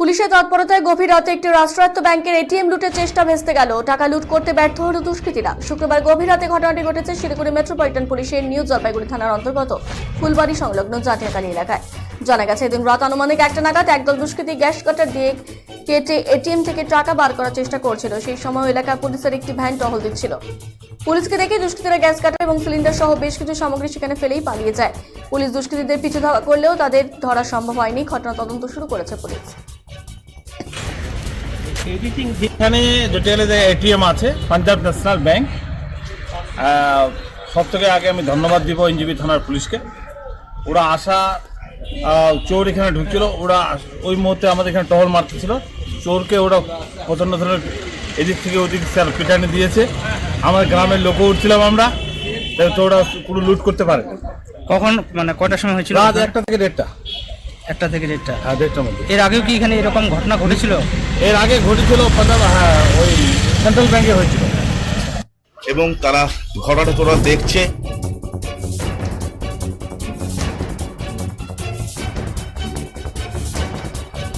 পুলিশের তৎপরতায় গভীর রাতে একটি রাষ্ট্রায়ত্ত ব্যাংকের এটিএম লুটের চেষ্টা ভেস্তে গেল। টাকা লুট করতে ব্যর্থ হল দুষ্কৃতীরা। শুক্রবার গভীর রাতে ঘটনাটি ঘটেছে শিলিগুড়ি মেট্রোপলিটন পুলিশের নিউ জলপাইগুড়ি থানার অন্তর্গত ফুলবাড়ি সংলগ্ন জাটিয়াকালী এলাকায়। জানা গেছে, এদিন রাত আনুমানিক একটা নাগাদ একদল দুষ্কৃতী গ্যাস কাটার দিয়ে কেটে এটিএম থেকে টাকা বার করার চেষ্টা করছিল। সেই সময় এলাকা পুলিশের একটি ভ্যান টহল দিচ্ছিল। পুলিশকে দেখে দুষ্কৃতীরা গ্যাস কাটার এবং সিলিন্ডার সহ বেশ কিছু সামগ্রী সেখানে ফেলেই পালিয়ে যায়। পুলিশ দুষ্কৃতীদের পিছু ধাওয়া করলেও তাদের ধরা সম্ভব হয়নি। ঘটনা তদন্ত শুরু করেছে পুলিশ। এখানে জটিয়ালে যে এটিএম আছে পাঞ্জাব ন্যাশনাল ব্যাংক সব থেকে আগে আমি ধন্যবাদ দিব এনজিবি থানার পুলিশকে। ওরা আসা চোর এখানে ঢুকছিল ওরা ওই মুহূর্তে আমাদের এখানে টহল মারতেছিল। চোরকে ওরা প্রচণ্ড ধরনের এদিক থেকে ওদিক স্যার পিটানি দিয়েছে। আমার গ্রামের লোকও উঠছিলাম আমরা তাই চোররা পুরো লুট করতে পারে। কখন মানে কয়টার সময় হয়েছিল? রাত একটা থেকে দেড়টা। একটা থেকে দেড়টা। হ্যাঁ দেড়টার মধ্যে। এর আগেও কি এখানে এরকম ঘটনা ঘটেছিল? এর আগে ঘটেছিল পাঞ্জাব হ্যাঁ ওই সেন্ট্রাল ব্যাংকে হয়েছিল। এবং তারা ঘটনা তোরা দেখছে।